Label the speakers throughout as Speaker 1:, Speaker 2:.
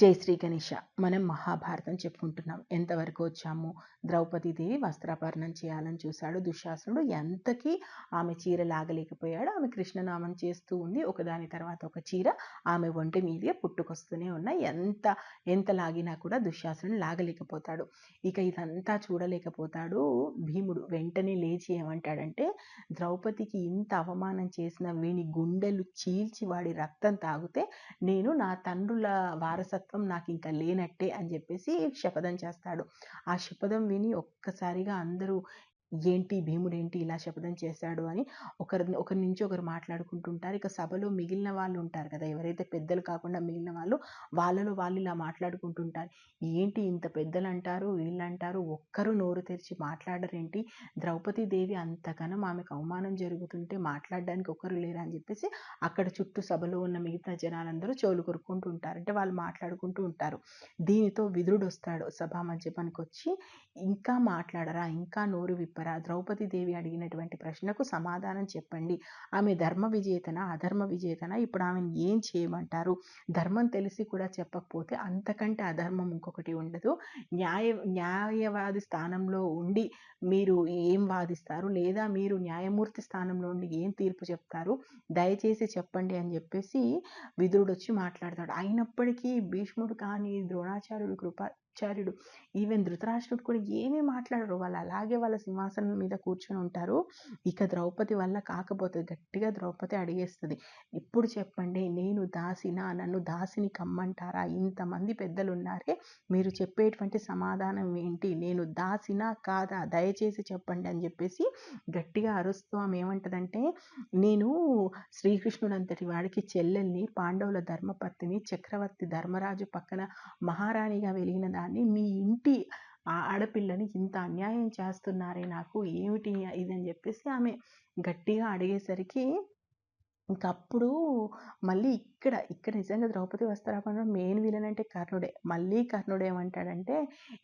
Speaker 1: జై శ్రీ గణేష మనం మహాభారతం చెప్పుకుంటున్నాం. ఎంతవరకు వచ్చాము ద్రౌపదీదేవి వస్త్రాపహరణం చేయాలని చూశాడు. దుశ్శాసనుడు ఎంతకీ ఆమె చీర లాగలేకపోయాడు. ఆమె కృష్ణనామం చేస్తూ ఉంది. ఒకదాని తర్వాత ఒక చీర ఆమె ఒంటి మీదే పుట్టుకొస్తూనే ఉన్న ఎంత ఎంత లాగినా కూడా దుశ్శాసనుడు లాగలేకపోతాడు. ఇక ఇదంతా చూడలేకపోతాడు భీముడు. వెంటనే లేచి ఏమంటాడంటే ద్రౌపదికి ఇంత అవమానం చేసిన వీని గుండెలు చీల్చి వాడి రక్తం తాగితే నేను నా తండ్రుల వారసత్వం వారసత్వం నాకు ఇంకా లేనట్టే అని చెప్పేసి శపథం చేస్తాడు. ఆ శపథం విని ఒక్కసారిగా అందరూ ఏంటి భీముడేంటి ఇలా శపథం చేశాడు అని ఒకరి ఒకరి నుంచి ఒకరు మాట్లాడుకుంటుంటారు. ఇక సభలో మిగిలిన వాళ్ళు ఉంటారు కదా ఎవరైతే పెద్దలు కాకుండా మిగిలిన వాళ్ళు వాళ్ళలో వాళ్ళు ఇలా మాట్లాడుకుంటుంటారు. ఏంటి ఇంత పెద్దలు అంటారు వీళ్ళు అంటారు ఒక్కరు నోరు తెరిచి మాట్లాడరేంటి? ద్రౌపది దేవి అంతకనం ఆమెకు అవమానం జరుగుతుంటే మాట్లాడడానికి ఒకరు లేరా అని చెప్పేసి అక్కడ చుట్టూ సభలో ఉన్న మిగతా జనాలందరూ చెవులు కొరుక్కుంటూ ఉంటారు అంటే వాళ్ళు మాట్లాడుకుంటూ ఉంటారు. దీనితో విదురుడు వస్తాడు సభా మధ్య పనికొచ్చి ఇంకా మాట్లాడరా ఇంకా నోరు విప్ప చెప్పరా? ద్రౌపది దేవి అడిగినటువంటి ప్రశ్నకు సమాధానం చెప్పండి. ఆమె ధర్మ విజేతన? అధర్మ విజేతన? ఇప్పుడు ఆమెను ఏం చేయమంటారు? ధర్మం తెలిసి కూడా చెప్పకపోతే అంతకంటే అధర్మం ఇంకొకటి ఉండదు. న్యాయ న్యాయవాది స్థానంలో ఉండి మీరు ఏం వాదిస్తారు? లేదా మీరు న్యాయమూర్తి స్థానంలో ఉండి ఏం తీర్పు చెప్తారు? దయచేసి చెప్పండి అని చెప్పేసి విదురుడు వచ్చి మాట్లాడతాడు. అయినప్పటికీ భీష్ముడు కానీ ద్రోణాచార్యుడు కృప ఆచార్యుడు. ఈవెన్ ధృతరాష్ట్రుడు కూడా ఏమీ మాట్లాడరు. వాళ్ళు అలాగే వాళ్ళ సింహాసనం మీద కూర్చొని ఉంటారు. ఇక ద్రౌపది వల్ల కాకపోతే గట్టిగా ద్రౌపది అడిగేస్తుంది. ఇప్పుడు చెప్పండి నేను దాసినా నన్ను దాసిని కమ్మంటారా? ఇంతమంది పెద్దలు ఉన్నారే మీరు చెప్పేటువంటి సమాధానం ఏంటి? నేను దాసినా కాదా? దయచేసి చెప్పండి అని చెప్పేసి గట్టిగా అరుస్తూ ఆమె ఏమంటదంటే నేను శ్రీకృష్ణుడు అంతటి వాడికి చెల్లెల్ని పాండవుల ధర్మపత్తిని చక్రవర్తి ధర్మరాజు పక్కన మహారాణిగా వెలిగిన దాన్ని మీ ఇంటి ఆడపిల్లని ఇంత అన్యాయం చేస్తున్నారే నాకు ఏమిటి ఇది అని చెప్పేసి ఆమె గట్టిగా అడిగేసరికి ఇంకప్పుడు మళ్ళీ ఇక్కడ ఇక్కడ నిజంగా ద్రౌపది వస్త్రాపహరణం మెయిన్ విలన్ అంటే కర్ణుడే. మళ్ళీ కర్ణుడు ఏమంటాడంటే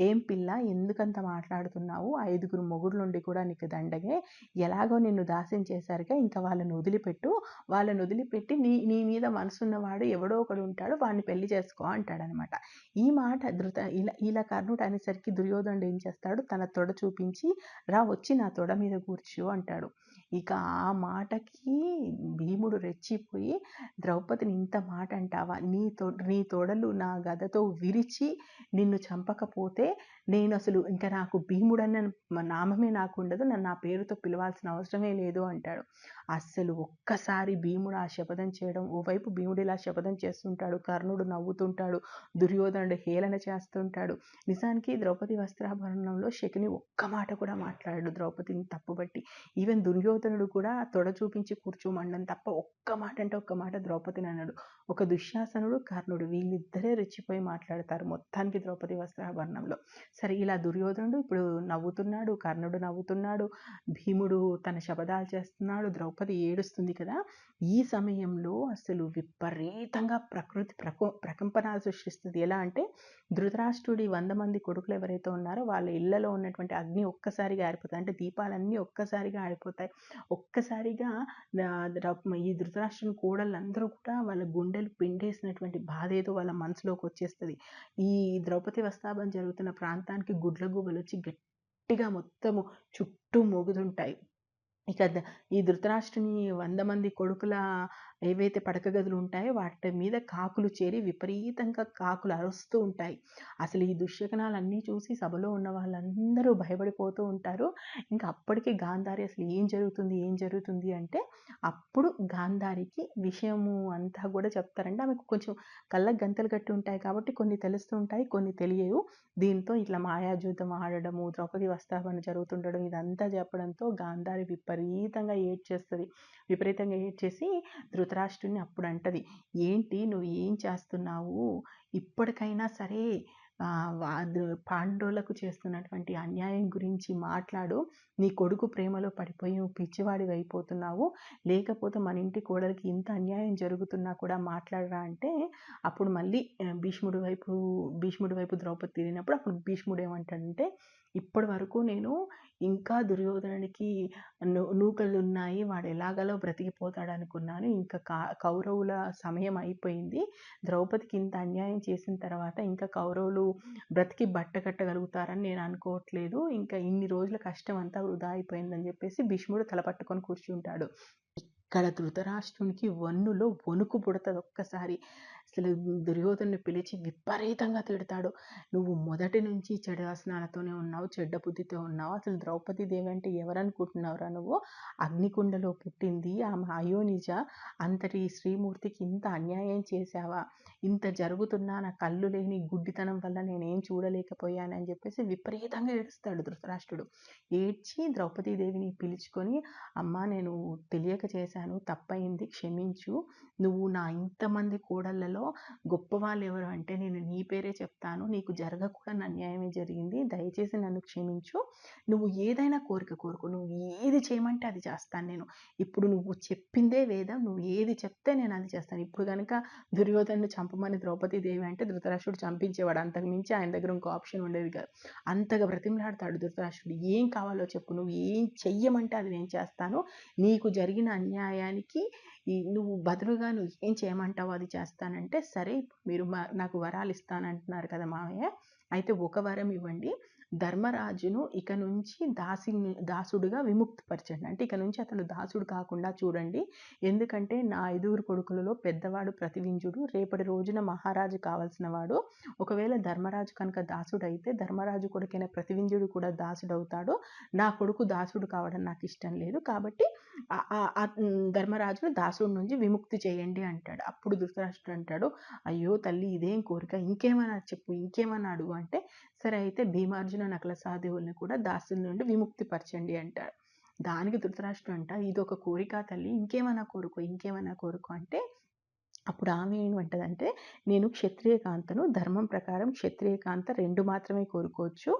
Speaker 1: ఏం పిల్ల ఎందుకంత మాట్లాడుతున్నావు? ఐదుగురు మొగుడులుండి కూడా నీకు దండగే. ఎలాగో నిన్ను దాస్యం చేశారుగా ఇంకా వాళ్ళని వదిలిపెట్టు. వాళ్ళని వదిలిపెట్టి నీ నీ మీద మనసున్నవాడు ఎవడో ఒకడు ఉంటాడు వాడిని పెళ్ళి చేసుకో అంటాడనమాట. ఈ మాట ధృత ఇలా ఇలా కర్ణుడు అనేసరికి దుర్యోధనుడు ఏం చేస్తాడు? తన తొడ చూపించి రా వచ్చి నా తొడ మీద కూర్చో అంటాడు. ఇక ఆ మాటకి భీముడు రెచ్చిపోయి ద్రౌపదిని ఇంత మాట అంటావా నీ తో నీ తొడలు నా గదతో విరిచి నిన్ను చంపకపోతే నేను అసలు ఇంకా నాకు భీముడన్న నామమే నాకు ఉండదు నన్ను నా పేరుతో పిలవాల్సిన అవసరమే లేదు అంటాడు. అస్సలు ఒక్కసారి భీముడు ఆ శపథం చేయడం ఓవైపు భీముడు ఇలా శపథం చేస్తుంటాడు కర్ణుడు నవ్వుతుంటాడు దుర్యోధనుడు హేళన చేస్తుంటాడు. నిజానికి ద్రౌపది వస్త్రాభరణంలో శకుని ఒక్క మాట కూడా మాట్లాడాడు. ద్రౌపదిని తప్పుబట్టి ఈవెన్ దుర్యోధనుడు కూడా తొడ చూపించి కూర్చోమండం తప్ప ఒక్క మాట అంటే ఒక్క మాట ద్రౌపదిని అన్నాడు ఒక దుశ్శాసనుడు కర్ణుడు వీళ్ళిద్దరే రెచ్చిపోయి మాట్లాడతారు మొత్తానికి ద్రౌపది వస్త్రాభరణంలో. సరే ఇలా దుర్యోధనుడు ఇప్పుడు నవ్వుతున్నాడు కర్ణుడు నవ్వుతున్నాడు భీముడు తన శబదాలు చేస్తున్నాడు ద్రౌపది ఏడుస్తుంది కదా! ఈ సమయంలో అసలు విపరీతంగా ప్రకృతి ప్రకో ప్రకంపనాలు సృష్టిస్తుంది. ఎలా అంటే ధృతరాష్ట్రుడి వంద మంది కొడుకులు ఎవరైతే ఉన్నారో వాళ్ళ ఇళ్ళలో ఉన్నటువంటి అగ్ని ఒక్కసారిగా ఆరిపోతాయి. అంటే దీపాలన్నీ ఒక్కసారిగా ఆరిపోతాయి. ఒక్కసారిగా ఈ ధృతరాష్ట్రుని కోడళ్ళందరూ కూడా వాళ్ళ గుండెలు పిండేసినటువంటి బాధ ఏదో వాళ్ళ మనసులోకి వచ్చేస్తుంది. ఈ ద్రౌపది వస్తాపం జరుగుతున్న ప్రాంతానికి గుడ్లగూబలు వచ్చి గట్టిగా మొత్తము చుట్టూ మోగుతుంటాయి. ఇక ఈ ధృతరాష్ట్రుని వంద మంది కొడుకుల ఏవైతే పడక గదులు ఉంటాయో వాటి మీద కాకులు చేరి విపరీతంగా కాకులు అరుస్తూ ఉంటాయి. అసలు ఈ దుశ్శకనాలన్నీ చూసి సభలో ఉన్న వాళ్ళందరూ భయపడిపోతూ ఉంటారు. ఇంకా అప్పటికే గాంధారి అసలు ఏం జరుగుతుంది ఏం జరుగుతుంది అంటే అప్పుడు గాంధారికి విషయము అంతా కూడా చెప్తారంటే ఆమెకు కొంచెం కళ్ళకు గంతలు కట్టి ఉంటాయి కాబట్టి కొన్ని తెలుస్తూ ఉంటాయి కొన్ని తెలియవు. దీంతో ఇట్లా మాయాజూతం ఆడడము ద్రౌపది వస్తాపన జరుగుతుండడం ఇదంతా చెప్పడంతో గాంధారి విపరీతంగా ఏడ్చేస్తుంది. విపరీతంగా ఏడ్చేసి ధృతరాష్ట్రుని అప్పుడు అంటది ఏంటి? నువ్వు ఏం చేస్తున్నావు? ఇప్పటికైనా సరే పాండవులకు చేస్తున్నటువంటి అన్యాయం గురించి మాట్లాడు. నీ కొడుకు ప్రేమలో పడిపోయి పిచ్చివాడివి అయిపోతున్నావు. లేకపోతే మన ఇంటి కోడలికి ఇంత అన్యాయం జరుగుతున్నా కూడా మాట్లాడరా అంటే అప్పుడు మళ్ళీ భీష్ముడి వైపు భీష్ముడి వైపు ద్రౌపది తిరిగినప్పుడు అప్పుడు భీష్ముడు ఏమంటాడంటే ఇప్పటి వరకు నేను ఇంకా దుర్యోధనుడికి నూకలు నూకలున్నాయి వాడు ఎలాగలో బ్రతికిపోతాడనుకున్నాను ఇంకా కా కౌరవుల సమయం అయిపోయింది. ద్రౌపదికి ఇంత అన్యాయం చేసిన తర్వాత ఇంకా కౌరవులు బ్రతికి బట్ట కట్టగలుగుతారని నేను అనుకోవట్లేదు. ఇంకా ఇన్ని రోజుల కష్టం అంతా వృధా అయిపోయిందని చెప్పేసి భీష్ముడు తలపట్టుకొని కూర్చుంటాడు. ఇక్కడ ధృతరాష్ట్రునికి వన్నులో వణుకు పుడతది ఒక్కసారి. అసలు దుర్యోధను పిలిచి విపరీతంగా తిడతాడు. నువ్వు మొదటి నుంచి చెడు వ్యసనాలతోనే ఉన్నావు చెడ్డ బుద్ధితో ఉన్నావు. అసలు ద్రౌపది దేవి అంటే ఎవరనుకుంటున్నావురా నువ్వు? అగ్నికుండలో పుట్టింది ఆమె అయోనిజ అంతటి శ్రీమూర్తికి ఇంత అన్యాయం చేశావా? ఇంత జరుగుతున్నా నా కళ్ళు లేని గుడ్డితనం వల్ల నేనేం చూడలేకపోయానని చెప్పేసి విపరీతంగా ఏడుస్తాడు ధృతరాష్ట్రుడు. ఏడ్చి ద్రౌపదీదేవిని పిలుచుకొని అమ్మ నేను తెలియక చేశాను. తప్పయింది. క్షమించు. నువ్వు నా ఇంతమంది కోడళ్ళలో గొప్పవాళ్ళు ఎవరు అంటే నేను నీ పేరే చెప్తాను. నీకు జరగకూడని అన్యాయమే జరిగింది. దయచేసి నన్ను క్షమించు. నువ్వు ఏదైనా కోరిక కోరుకో. నువ్వు ఏది చేయమంటే అది చేస్తాను నేను. ఇప్పుడు నువ్వు చెప్పిందే వేదం. నువ్వు ఏది చెప్తే నేను అది చేస్తాను. ఇప్పుడు కనుక దుర్యోధను చంపమని ద్రౌపది దేవి అంటే ధృతరాష్ట్రుడు చంపించేవాడు. అంతకు మించి ఆయన దగ్గర ఇంకో ఆప్షన్ ఉండేది కాదు. అంతగా బ్రతిమలాడతాడు ధృతరాష్ట్రుడు. ఏం కావాలో చెప్పు. నువ్వు ఏం చెయ్యమంటే అది నేను చేస్తాను. నీకు జరిగిన అన్యాయానికి నువ్వు బదులుగా నువ్వు ఏం చేయమంటావు అది చేస్తానంటే సరే మీరు నాకు వరాలు ఇస్తానంటున్నారు కదా మావయ్య అయితే ఒక వరం ఇవ్వండి. ధర్మరాజును ఇక నుంచి దాసి దాసుడుగా విముక్తిపరచండి. అంటే ఇక నుంచి అతను దాసుడు కాకుండా చూడండి. ఎందుకంటే నా ఐదుగురు కొడుకులలో పెద్దవాడు ప్రతివింజుడు. రేపటి రోజున మహారాజు కావాల్సిన వాడు. ఒకవేళ ధర్మరాజు కనుక దాసుడు అయితే ధర్మరాజు కొడుకైన ప్రతివింజుడు కూడా దాసుడు అవుతాడు నా కొడుకు దాసుడు కావడం నాకు ఇష్టం లేదు. కాబట్టి ధర్మరాజును దాసుడి నుంచి విముక్తి చేయండి అంటాడు. అప్పుడు ధృతరాష్ట్రుడు అంటాడు అయ్యో తల్లి ఇదేం కోరిక? ఇంకేమన్నా చెప్పు ఇంకేమన్నా అడుగు. అంటే సరే అయితే భీమార్జున నకల సాధువుల్ని కూడా దాసుల నుండి విముక్తి పరచండి అంటారు. దానికి ధృతరాష్ట్రుడు అంట ఇది ఒక కోరిక తల్లి ఇంకేమైనా కోరుకో ఇంకేమైనా కోరుకో అంటే అప్పుడు ఆమె ఏమంటదంటే నేను క్షత్రియ కాంతను ధర్మం ప్రకారం క్షత్రియ కాంత రెండు మాత్రమే కోరుకోవచ్చు.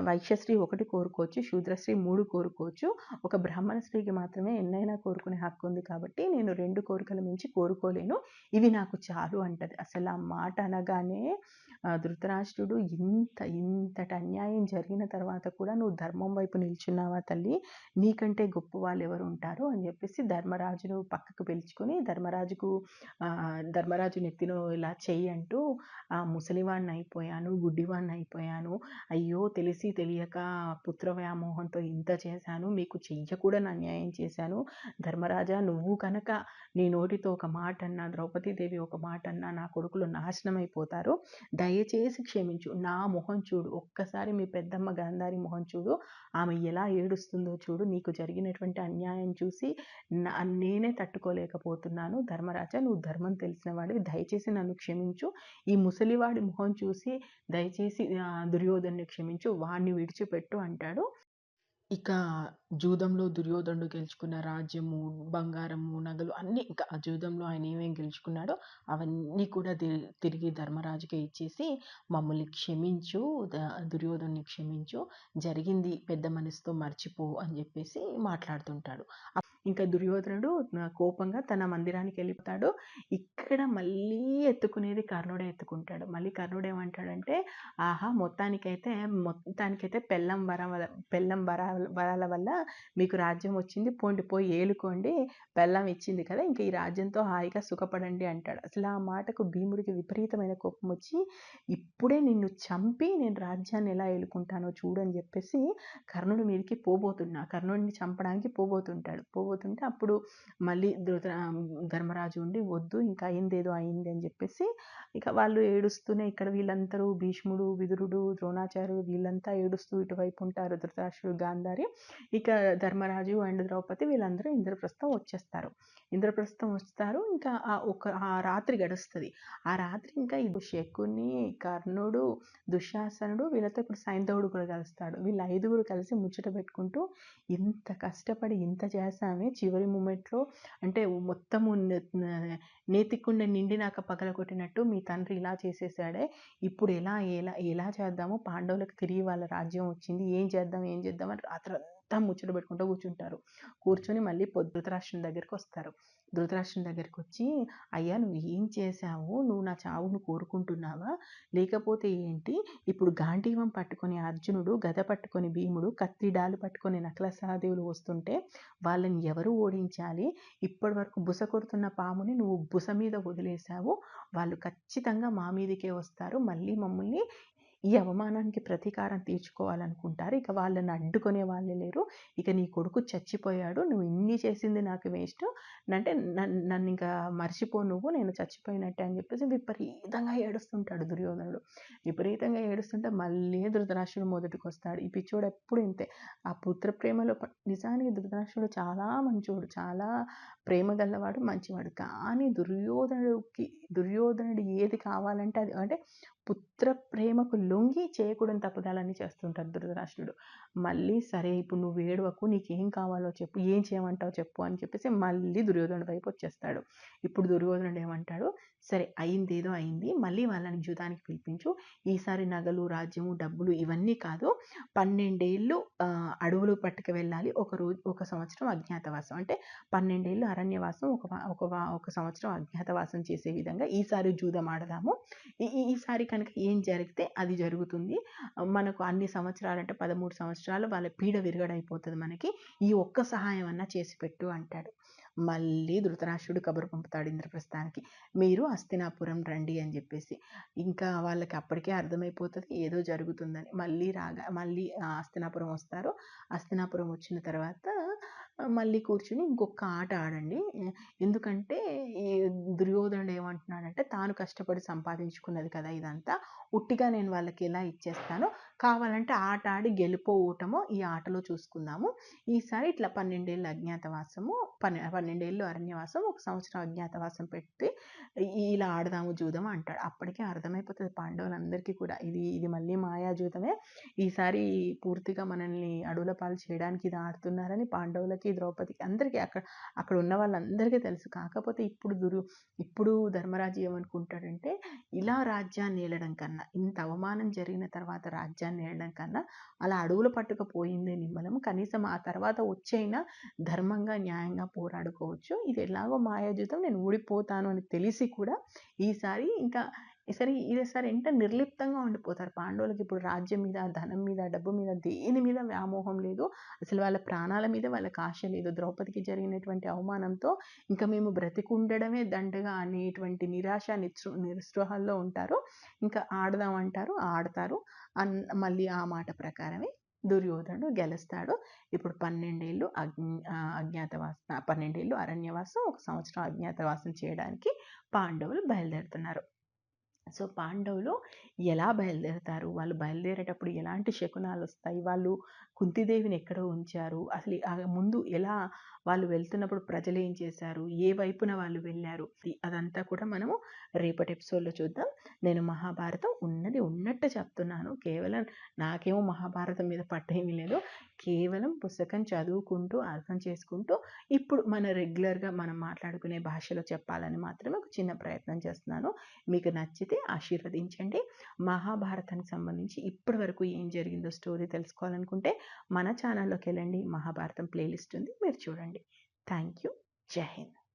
Speaker 1: వైశ్యశ్రీ ఒకటి కోరుకోవచ్చు శూద్రశ్రీ మూడు కోరుకోవచ్చు. ఒక బ్రాహ్మణ స్త్రీకి మాత్రమే ఎన్నైనా కోరుకునే హక్కు ఉంది కాబట్టి నేను రెండు కోరికల మించి కోరుకోలేను. ఇవి నాకు చాలు అంటది. అసలు ఆ మాట అనగానే ధృతరాష్ట్రుడు ఇంత ఇంతటి అన్యాయం జరిగిన తర్వాత కూడా నువ్వు ధర్మం వైపు నిల్చున్నావా తల్లి? నీకంటే గొప్ప వాళ్ళు ఎవరు ఉంటారు? అని చెప్పేసి ధర్మరాజును పక్కకు పిలుచుకొని ధర్మరాజుకు ధర్మరాజు నెత్తిలో ఇలా చెయ్యి అంటూ ఆ ముసలివాణ్ణి అయిపోయాను గుడ్డివాణ్ణి అయిపోయాను అయ్యో తెలిసి తెలియక పుత్ర వ్యామోహంతో ఇంత చేశాను. మీకు చెయ్యకూడని అన్యాయం చేశాను. ధర్మరాజా నువ్వు కనుక నీ నోటితో ఒక మాట అన్నా ద్రౌపదీదేవి ఒక మాట అన్నా నా కొడుకులు నాశనం అయిపోతారు దయచేసి క్షమించు. నా మొహం చూడు. ఒక్కసారి మీ పెద్దమ్మ గాంధారి మొహం చూడు. ఆమె ఎలా ఏడుస్తుందో చూడు. నీకు జరిగినటువంటి అన్యాయం చూసి నేనే తట్టుకోలేకపోతున్నాను. ధర్మరాజా నువ్వు ధర్మం తెలిసిన వాడివి దయచేసి నన్ను క్షమించు. ఈ ముసలివాడి మొహం చూసి దయచేసి దుర్యోధన్ని క్షమించు వాడిని విడిచిపెట్టు అంటాడు. ఇక జూదంలో దుర్యోధనుడు గెలుచుకున్న రాజ్యము, బంగారము, నగలు అన్నీ ఇంకా ఆ జూదంలో ఆయన ఏమేమి గెలుచుకున్నాడో అవన్నీ కూడా తిరిగి ధర్మరాజుకే ఇచ్చేసి మమ్మల్ని క్షమించు ద దుర్యోధన్ని క్షమించు జరిగింది పెద్ద మనసుతో మర్చిపో అని చెప్పేసి మాట్లాడుతుంటాడు. ఇంకా దుర్యోధనుడు కోపంగా తన మందిరానికి వెళ్ళిపోతాడు ఇక్కడ మళ్ళీ ఎత్తుకునేది కర్ణుడే ఎత్తుకుంటాడు మళ్ళీ కర్ణుడు ఏమంటాడంటే ఆహా మొత్తానికైతే మొత్తానికైతే పెళ్ళం వర పెళ్ళం వర వరాల వల్ల మీకు రాజ్యం వచ్చింది పోండి పోయి ఏలుకోండి బెల్లం ఇచ్చింది కదా ఇంకా ఈ రాజ్యంతో హాయిగా సుఖపడండి అంటాడు. అసలు ఆ మాటకు భీముడికి విపరీతమైన కోపం వచ్చి ఇప్పుడే నిన్ను చంపి నేను రాజ్యాన్ని ఎలా ఏలుకుంటానో చూడని చెప్పేసి కర్ణుడి మీదకి పోబోతున్నా కర్ణుడిని చంపడానికి పోబోతుంటాడు. పోబోతుంటే అప్పుడు మళ్ళీ ధృత ధర్మరాజు ఉండి వద్దు ఇంకా అయిందేదో అయింది అని చెప్పేసి ఇక వాళ్ళు ఏడుస్తూనే ఇక్కడ వీళ్ళందరూ భీష్ముడు విదురుడు ద్రోణాచార్యుడు వీళ్ళంతా ఏడుస్తూ ఇటువైపు ఉంటారు ధృతరాష్ట్రుడు గాంధారి. ఇక ధర్మరాజు అండ్ ద్రౌపది వీళ్ళందరూ ఇంద్రప్రస్థం వచ్చేస్తారు. ఇంద్రప్రస్థం వస్తారు. ఇంకా ఆ ఒక ఆ రాత్రి గడుస్తుంది. ఆ రాత్రి ఇంకా ఈ శకుని కర్ణుడు దుశ్శాసనుడు వీళ్ళతో ఇప్పుడు సైంధవుడు కూడా కలుస్తాడు. వీళ్ళు ఐదుగురు కలిసి ముచ్చట పెట్టుకుంటూ ఇంత కష్టపడి ఇంత చేసామే చివరి మూమెంట్లో. అంటే మొత్తము నేతికుండ నిండినాక పగలగొట్టినట్టు మీ తండ్రి ఇలా చేసేసాడే. ఇప్పుడు ఎలా ఎలా ఎలా చేద్దాము పాండవులకు తిరిగి వాళ్ళ రాజ్యం వచ్చింది. ఏం చేద్దాం ఏం చేద్దాం అని రాత్రి అంతా ముచ్చట పెట్టుకుంటూ కూర్చుంటారు. కూర్చొని మళ్ళీ పొద్దుత రాష్ట్రం దగ్గరికి వస్తారు. ధృతరాష్ట్రుని దగ్గరికి వచ్చి అయ్యా నువ్వు ఏం చేశావు? నువ్వు నా చావును కోరుకుంటున్నావా? లేకపోతే ఏంటి? ఇప్పుడు గాంధీవం పట్టుకొని అర్జునుడు గద పట్టుకొని భీముడు కత్తిడాలు పట్టుకొని నకల సహదేవులు వస్తుంటే వాళ్ళని ఎవరు ఓడించాలి? ఇప్పటి వరకు బుస కొడుతున్న పాముని నువ్వు బుస మీద వదిలేశావు. వాళ్ళు ఖచ్చితంగా మా మీదకే వస్తారు. మళ్ళీ మమ్మల్ని ఈ అవమానానికి ప్రతీకారం తీర్చుకోవాలనుకుంటారు. ఇక వాళ్ళని అడ్డుకునే వాళ్ళే లేరు. ఇక నీ కొడుకు చచ్చిపోయాడు. నువ్వు ఇన్ని చేసింది నాకు వేస్ట్. అంటే నన్ను ఇంకా మర్చిపో నువ్వు. నేను చచ్చిపోయినట్టే అని చెప్పేసి విపరీతంగా ఏడుస్తుంటాడు దుర్యోధనుడు. విపరీతంగా ఏడుస్తుంటే మళ్ళీ ధృతరాష్ట్రుడు మొదటికి వస్తాడు ఈ పిచ్చోడు ఎప్పుడు ఇంతే. ఆ పుత్ర ప్రేమలో నిజానికి ధృతరాష్ట్రుడు చాలా మంచోడు. చాలా ప్రేమ గల్లవాడు మంచివాడు. కానీ దుర్యోధనుడికి దుర్యోధనుడు ఏది కావాలంటే అది అంటే పుత్ర ప్రేమకు లొంగి చేయకూడని తప్పుదాలన్నీ చేస్తుంటారు ధృతరాష్ట్రుడు. మళ్ళీ సరే ఇప్పుడు నువ్వు ఏడవకు నీకేం కావాలో చెప్పు ఏం చేయమంటావు చెప్పు అని చెప్పేసి మళ్ళీ దుర్యోధనుడి వైపు వచ్చేస్తాడు. ఇప్పుడు దుర్యోధనుడు ఏమంటాడు? సరే అయింది ఏదో అయింది మళ్ళీ వాళ్ళని జూదానికి పిలిపించు. ఈసారి నగలు రాజ్యము డబ్బులు ఇవన్నీ కాదు పన్నెండేళ్ళు అడవులు పట్టుకు వెళ్ళాలి. ఒక రోజు ఒక సంవత్సరం అజ్ఞాతవాసం. అంటే పన్నెండేళ్ళు అరణ్యవాసం ఒక ఒక ఒక సంవత్సరం అజ్ఞాతవాసం చేసే విధంగా ఈసారి జూదం ఆడదాము. ఈసారి కనుక ఏం జరిగితే అది జరుగుతుంది. మనకు అన్ని సంవత్సరాలు అంటే పదమూడు సంవత్సరాలు వాళ్ళ పీడ విరగడైపోతుంది మనకి. ఈ ఒక్క సహాయం అన్నా చేసి పెట్టు అంటాడు. మళ్ళీ ధృతరాష్ట్రుడు కబురు పంపుతాడు ఇంద్రప్రస్థానికి మీరు హస్తినాపురం రండి అని చెప్పేసి. ఇంకా వాళ్ళకి అప్పటికే అర్థమైపోతుంది ఏదో జరుగుతుందని. మళ్ళీ రాగా మళ్ళీ హస్తినాపురం వస్తారు. హస్తినాపురం వచ్చిన తర్వాత మళ్ళీ కూర్చుని ఇంకొక ఆట ఆడండి. ఎందుకంటే ఈ దుర్యోధనుడు ఏమంటున్నాడంటే తాను కష్టపడి సంపాదించుకున్నది కదా ఇదంతా. ఉట్టిగా నేను వాళ్ళకి ఎలా ఇచ్చేస్తానో కావాలంటే ఆట ఆడి గెలుపో ఓటమో ఈ ఆటలో చూసుకుందాము. ఈసారి ఇట్లా పన్నెండేళ్ళు అజ్ఞాతవాసము పన్నె పన్నెండేళ్ళు అరణ్యవాసం ఒక సంవత్సరం అజ్ఞాతవాసం పెట్టి ఇలా ఆడదాము జూదము అంటాడు. అప్పటికే అర్థమైపోతుంది పాండవులందరికీ కూడా. ఇది ఇది మళ్ళీ మాయా జూదమే. ఈసారి పూర్తిగా మనల్ని అడవుల పాలు చేయడానికి ఇది ఆడుతున్నారని పాండవులకి ద్రౌపదికి అందరికీ అక్కడ అక్కడ ఉన్న వాళ్ళందరికీ తెలుసు. కాకపోతే ఇప్పుడు దురు ఇప్పుడు ధర్మరాజు ఏమనుకుంటాడంటే ఇలా రాజ్యాన్ని ఏలడం కన్నా ఇంత అవమానం జరిగిన తర్వాత రాజ్యాన్ని ఏలడం కన్నా అలా అడవులు పట్టుకపోయిందే నిమ్మలం కనీసం ఆ తర్వాత వచ్చైనా ధర్మంగా న్యాయంగా పోరాడుకోవచ్చు. ఇది ఎలాగో మాయాజూతం నేను ఊడిపోతాను అని తెలిసి కూడా ఈసారి ఇంకా సరే ఈసారి ఎంత నిర్లిప్తంగా ఉండిపోతారు పాండవులకి. ఇప్పుడు రాజ్యం మీద ధనం మీద డబ్బు మీద దేని మీద వ్యామోహం లేదు. అసలు వాళ్ళ ప్రాణాల మీద వాళ్ళకి ఆశ లేదు. ద్రౌపదికి జరిగినటువంటి అవమానంతో ఇంకా మేము బ్రతికుండడమే దండగా అనేటువంటి నిరాశ నిస్పృ నిస్పృహల్లో ఉంటారు. ఇంకా ఆడదాం అంటారు ఆడతారు. అన్ మళ్ళీ ఆ మాట ప్రకారమే దుర్యోధనుడు గెలుస్తాడు. ఇప్పుడు పన్నెండేళ్ళు అజ్ఞ అజ్ఞాతవాసం పన్నెండేళ్ళు అరణ్యవాసం ఒక సంవత్సరం అజ్ఞాతవాసం చేయడానికి పాండవులు బయలుదేరుతున్నారు. సో పాండవులు ఎలా బయలుదేరుతారు? వాళ్ళు బయలుదేరేటప్పుడు ఎలాంటి శకునాలు వస్తాయి వాళ్ళు కుంతిదేవిని ఎక్కడ ఉంచారు. అసలు ముందు ఎలా వాళ్ళు వెళ్తున్నప్పుడు ప్రజలు ఏం చేశారు? ఏ వైపున వాళ్ళు వెళ్ళారు? అదంతా కూడా మనము రేపటి ఎపిసోడ్లో చూద్దాం. నేను మహాభారతం ఉన్నది ఉన్నట్టు చెప్తున్నాను. కేవలం నాకేమో మహాభారతం మీద పట్టేమీ లేదు. కేవలం పుస్తకం చదువుకుంటూ అర్థం చేసుకుంటూ ఇప్పుడు మన రెగ్యులర్గా మనం మాట్లాడుకునే భాషలో చెప్పాలని మాత్రమే ఒక చిన్న ప్రయత్నం చేస్తున్నాను. మీకు నచ్చితే ఆశీర్వదించండి. మహాభారతానికి సంబంధించి ఇప్పటి వరకు ఏం జరిగిందో స్టోరీ తెలుసుకోవాలనుకుంటే మన ఛానల్లోకి వెళ్ళండి మహాభారతం ప్లేలిస్ట్ ఉంది. మీరు చూడండి. థ్యాంక్ యూ జై హింద్.